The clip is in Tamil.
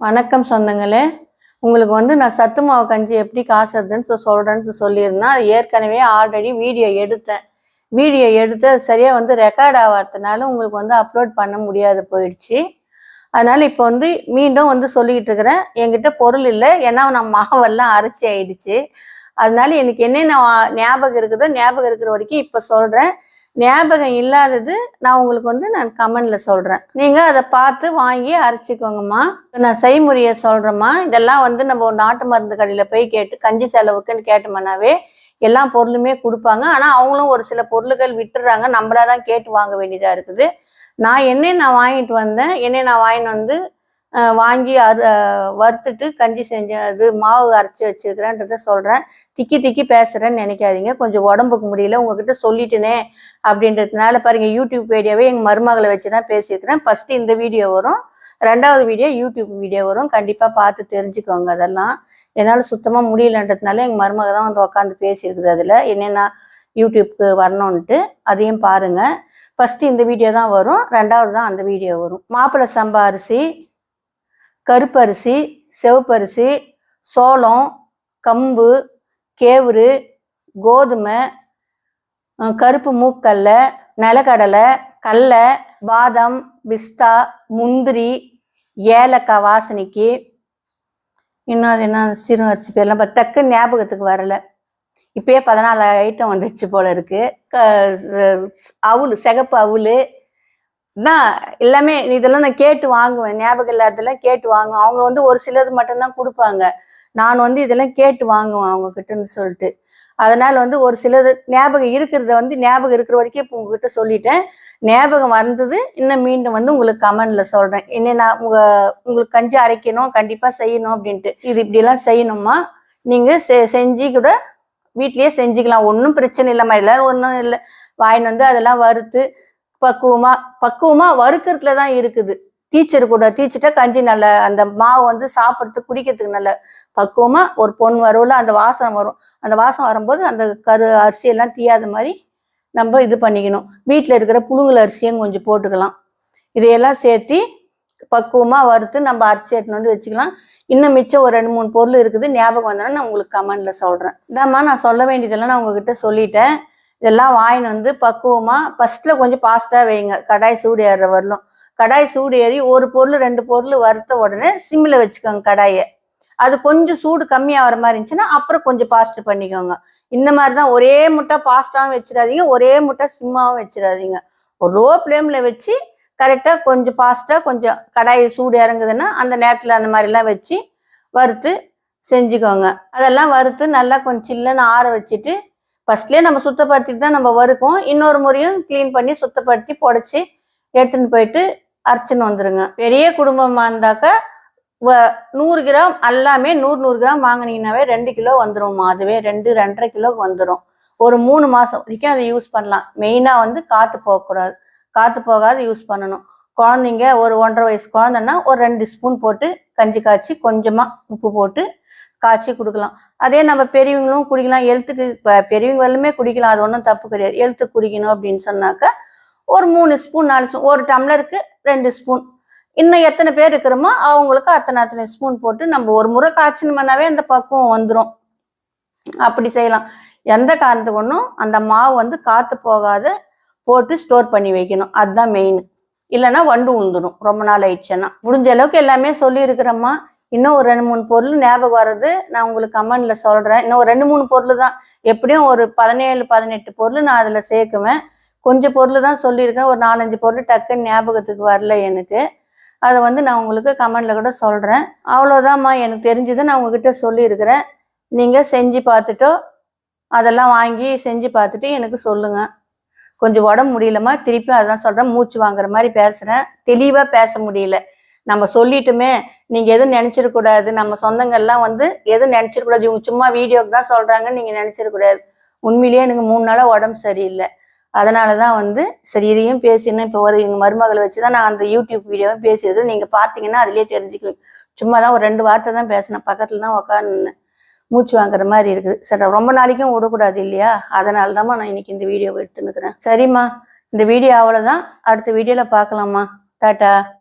வணக்கம் சொந்தங்களே. உங்களுக்கு வந்து நான் சத்து மாவு கஞ்சி எப்படி காசுறதுன்னு சொ- சொல்கிறேன்னு சொல்லியிருந்தேன். அது ஏற்கனவே ஆல்ரெடி வீடியோ எடுத்தேன். வீடியோ எடுத்து அது சரியாக வந்து ரெக்கார்ட் ஆகாததுனால உங்களுக்கு வந்து அப்லோட் பண்ண முடியாது போயிடுச்சு. அதனால் இப்போ வந்து மீண்டும் வந்து சொல்லிக்கிட்டு இருக்கிறேன். என்கிட்ட பொருள் இல்லை. ஏன்னா நான் மாவெல்லாம் அரைச்சி ஆயிடுச்சு. அதனால எனக்கு என்னென்ன ஞாபகம் இருக்குதோ ஞாபகம் இருக்கிற வரைக்கும் இப்போ சொல்கிறேன் ஞாபகம் இல்லாதது நான் உங்களுக்கு வந்து நான் கமெண்டில் சொல்கிறேன் நீங்கள் அதை பார்த்து வாங்கி அரைச்சிக்கோங்கம்மா. நான் செய்முறையை சொல்கிறேம்மா இதெல்லாம் வந்து நம்ம ஒரு நாட்டு மருந்து கடையில் போய் கேட்டு கஞ்சி செலவுக்குன்னு கேட்டோம்னாவே எல்லா பொருளுமே கொடுப்பாங்க. ஆனால் அவங்களும் ஒரு சில பொருள்கள் விட்டுறாங்க. நம்மளா தான் கேட்டு வாங்க வேண்டியதாக இருக்குது. நான் என்ன நான் வாங்கிட்டு வந்தேன். என்ன நான் வாங்கிட்டு வந்து வாங்கி அது வறுத்துட்டு கஞ்சி செஞ்ச அது மாவு அரைச்சி வச்சிருக்கிறேன்றத சொல்கிறேன் திக்கி திக்கி பேசுகிறேன்னு நினைக்காதீங்க. கொஞ்சம் உடம்புக்கு முடியல உங்ககிட்ட சொல்லிட்டேனே அப்படின்றதுனால பாருங்கள் யூடியூப் வீடியோவே எங்கள் மருமகளை வச்சு தான் பேசியிருக்கிறேன். ஃபஸ்ட்டு இந்த வீடியோ வரும். ரெண்டாவது வீடியோ யூடியூப் வீடியோ வரும். கண்டிப்பாக பார்த்து தெரிஞ்சுக்கோங்க அதெல்லாம். என்னால் சுத்தமாக முடியலன்றதுனால எங்கள் மருமக தான் வந்து உட்காந்து பேசியிருக்குது அதில். என்னென்ன யூடியூப்க்கு வரணுன்ட்டு அதையும் பாருங்கள் ஃபஸ்ட்டு இந்த வீடியோ தான் வரும். ரெண்டாவது தான் அந்த வீடியோ வரும். மாப்பிள்ளை சம்பா அரிசி கருப்பரிசி செவப்பரிசி சோளம் கம்பு கேவுரு கோதுமை கருப்பு மூக்கல்ல நிலக்கடலை கடலை பாதாம் பிஸ்தா முந்திரி ஏலக்காய் வாசனைக்கு. இன்னும் அது என்ன சிறு அரிசி பேர்லாம் பட் டக்குன்னு ஞாபகத்துக்கு வரல. இப்பயே பதினாலு ஐட்டம் வந்துச்சு போல இருக்குது க அவுள் சிகப்பு அவுள் தான் எல்லாமே இதெல்லாம் நான் கேட்டு வாங்குவேன். ஞாபகம் இல்லாததெல்லாம் கேட்டு வாங்குவேன். அவங்க வந்து ஒரு சிலது மட்டும்தான் கொடுப்பாங்க. நான் வந்து இதெல்லாம் கேட்டு வாங்குவேன் அவங்க கிட்டன்னு சொல்லிட்டு. அதனால வந்து ஒரு சிலது ஞாபகம் இருக்கிறத வந்து ஞாபகம் இருக்கிற வரைக்கும் இப்போ உங்ககிட்ட சொல்லிட்டேன். ஞாபகம் வந்தது இன்னும் மீண்டும் வந்து உங்களுக்கு கமெண்ட்ல சொல்றேன். என்னென்ன உங்க உங்களுக்கு கஞ்சி அரைக்கணும் கண்டிப்பா செய்யணும் அப்படின்ட்டு. இது இப்படிலாம் செய்யணுமா? நீங்க செ- செஞ்சு கூட வீட்லயே செஞ்சுக்கலாம். ஒன்றும் பிரச்சனை இல்லைம்மா. இதெல்லாம் ஒன்றும் இல்லை. வாங்கிட்டு வந்து அதெல்லாம் வறுத்து பக்குவமா பக்குவமா வறுக்கிறதுல தான் இருக்குது. டீச்சர் கூட டீச்சர்ட்ட கஞ்சி நல்ல அந்த மாவு வந்து சாப்பிட்றதுக்கு குடிக்கிறதுக்கு நல்ல பக்குவமா ஒரு பொன் வரவுல அந்த வாசம் வரும். அந்த வாசம் வரும்போது அந்த கரு அரிசி எல்லாம் தீயாத மாதிரி நம்ம இது பண்ணிக்கணும். வீட்டில் இருக்கிற புழுங்கல் அரிசியும் கொஞ்சம் போட்டுக்கலாம். இதையெல்லாம் சேர்த்து பக்குவமாக வறுத்து நம்ம அரிசி எடுத்துன்னு வந்து வச்சுக்கலாம். இன்னும் மிச்சம் ஒரு ரெண்டு மூணு பொருள் இருக்குது. ஞாபகம் வந்தோன்னா நான் உங்களுக்கு கமெண்டில் சொல்கிறேன் இதாம்மா நான் சொல்ல வேண்டியதெல்லாம் நான் உங்ககிட்ட சொல்லிட்டேன். இதெல்லாம் வாங்கின்னு வந்து பக்குவமாக ஃபர்ஸ்ட்டில் கொஞ்சம் ஃபாஸ்ட்டாக வைங்க. கடாய் சூடு ஏறுற வரலும். கடாய் சூடு ஏறி ஒரு பொருள் ரெண்டு பொருள் வறுத்த உடனே சிம்மில் வச்சுக்கோங்க கடாயை. அது கொஞ்சம் சூடு கம்மியாக மாதிரி இருந்துச்சுன்னா அப்புறம் கொஞ்சம் ஃபாஸ்ட் பண்ணிக்கோங்க. இந்த மாதிரி தான் ஒரே முட்டை ஃபாஸ்ட்டாகவும் வச்சிடாதீங்க. ஒரே முட்டை சிம்மாகவும் வச்சிடாதீங்க. ஒரு லோ ஃப்ளேமில் வச்சு கரெக்டாக கொஞ்சம் ஃபாஸ்ட்டாக கொஞ்சம் கடாய் சூடு இறங்குதுன்னா அந்த நேரத்தில் அந்த மாதிரிலாம் வச்சு வறுத்து செஞ்சுக்கோங்க. அதெல்லாம் வறுத்து நல்லா கொஞ்சம் சில்லுன்னு ஆற வச்சுட்டு ஃபர்ஸ்ட்லேயே நம்ம சுத்தப்படுத்திட்டு தான் நம்ம வறுக்கும் இன்னொரு முறையும் க்ளீன் பண்ணி சுத்தப்படுத்தி புடச்சி எடுத்துன்னு போயிட்டு அரைச்சின்னு வந்துடுங்க பெரிய குடும்பமாக இருந்தாக்கா வ- நூறு கிராம் எல்லாமே நூறு நூறு கிராம் வாங்கினீங்கன்னாவே ரெண்டு கிலோ வந்துரும்மா. அதுவே ரெண்டு ரெண்டரை கிலோக்கு வந்துடும் ஒரு மூணு மாதம் வரைக்கும் அதை யூஸ் பண்ணலாம். மெயினாக வந்து காற்று போகக்கூடாது. காற்று போகாது யூஸ் பண்ணணும். குழந்தைங்க ஒரு ஒன்றரை வயசு குழந்தைன்னா ஒரு ரெண்டு ஸ்பூன் போட்டு கஞ்சி காய்ச்சி கொஞ்சமாக உப்பு போட்டு காய்ச்சி கொடுக்கலாம். அதே நம்ம பெரியவங்களும் குடிக்கலாம். எழுத்துக்கு இப்போ பெரியவங்க வரலுமே குடிக்கலாம். அது ஒன்றும் தப்பு கிடையாது. எழுத்துக்கு குடிக்கணும் அப்படின்னு சொன்னாக்கா ஒரு மூணு ஸ்பூன் நாலு ஸ்பூன் ஒரு டம்ளருக்கு ரெண்டு ஸ்பூன் இன்னும் எத்தனை பேர் இருக்கிறோமோ அவங்களுக்கு அத்தனை அத்தனை ஸ்பூன் போட்டு நம்ம ஒரு முறை காய்ச்சணும்னாவே அந்த பக்குவம் வந்துடும் அப்படி செய்யலாம். எந்த காரணத்துக்கு ஒன்றும் அந்த மாவு வந்து காற்று போகாத. போட்டு ஸ்டோர் பண்ணி வைக்கணும். அதுதான் மெயின் இல்லைன்னா வண்டு உழுந்துடும் ரொம்ப நாள் ஆயிடுச்சுன்னா. முடிஞ்ச அளவுக்கு எல்லாமே சொல்லியிருக்கிறோம்மா. இன்னும் ஒரு ரெண்டு மூணு பொருள் ஞாபகம் வர்றது. நான் உங்களுக்கு கமெண்ட்ல சொல்றேன். இன்னும் ஒரு ரெண்டு மூணு பொருள் தான். எப்படியும் ஒரு பதினேழு பதினெட்டு பொருள் நான் அதில் சேர்க்குவேன். கொஞ்சம் பொருள் தான் சொல்லியிருக்கேன். ஒரு நாலஞ்சு பொருள் டக்குன்னு ஞாபகத்துக்கு வரல எனக்கு. அதை வந்து நான் உங்களுக்கு கமெண்ட்ல கூட சொல்கிறேன் அவ்வளோதாம்மா. எனக்கு தெரிஞ்சதை நான் உங்ககிட்ட சொல்லியிருக்கிறேன். நீங்கள் செஞ்சு பார்த்துட்டோ அதெல்லாம் வாங்கி செஞ்சு பார்த்துட்டு எனக்கு சொல்லுங்கள் கொஞ்சம் உடம்பு முடியலம்மா திருப்பி அதான் சொல்கிறேன் மூச்சு வாங்குற மாதிரி பேசுகிறேன் தெளிவாக பேச முடியல. நம்ம சொல்லிட்டுமே நீங்கள் எதுவும் நினச்சிடக்கூடாது நம்ம சொந்தங்கள்லாம் வந்து எதுவும் நினச்சிடக்கூடாது இவங்க சும்மா வீடியோக்கு தான் சொல்கிறாங்கன்னு நீங்கள் நினச்சிடக்கூடாது உண்மையிலேயே எனக்கு மூணு நாளாக உடம்பு சரியில்லை. அதனால தான் வந்து சரி இதையும் பேசினேன் இப்போ ஒரு எங்கள் மருமகளை வச்சு தான் நான் அந்த யூடியூப் வீடியோவை பேசியது நீங்கள் பார்த்தீங்கன்னா அதுலேயே தெரிஞ்சுக்கலாம் சும்மா தான் ஒரு ரெண்டு வார்த்தை தான் பேசினேன். பக்கத்தில் தான் உட்காந்து மூச்சு வாங்குற மாதிரி இருக்குது. சரி ரொம்ப நாளைக்கும் விடக்கூடாது இல்லையா? அதனால தான்மா நான் இன்னைக்கு இந்த வீடியோவை எடுத்துன்னுக்குறேன். சரிம்மா இந்த வீடியோ அவ்வளோதான் அடுத்த வீடியோவில் பார்க்கலாம்மா. டாட்டா.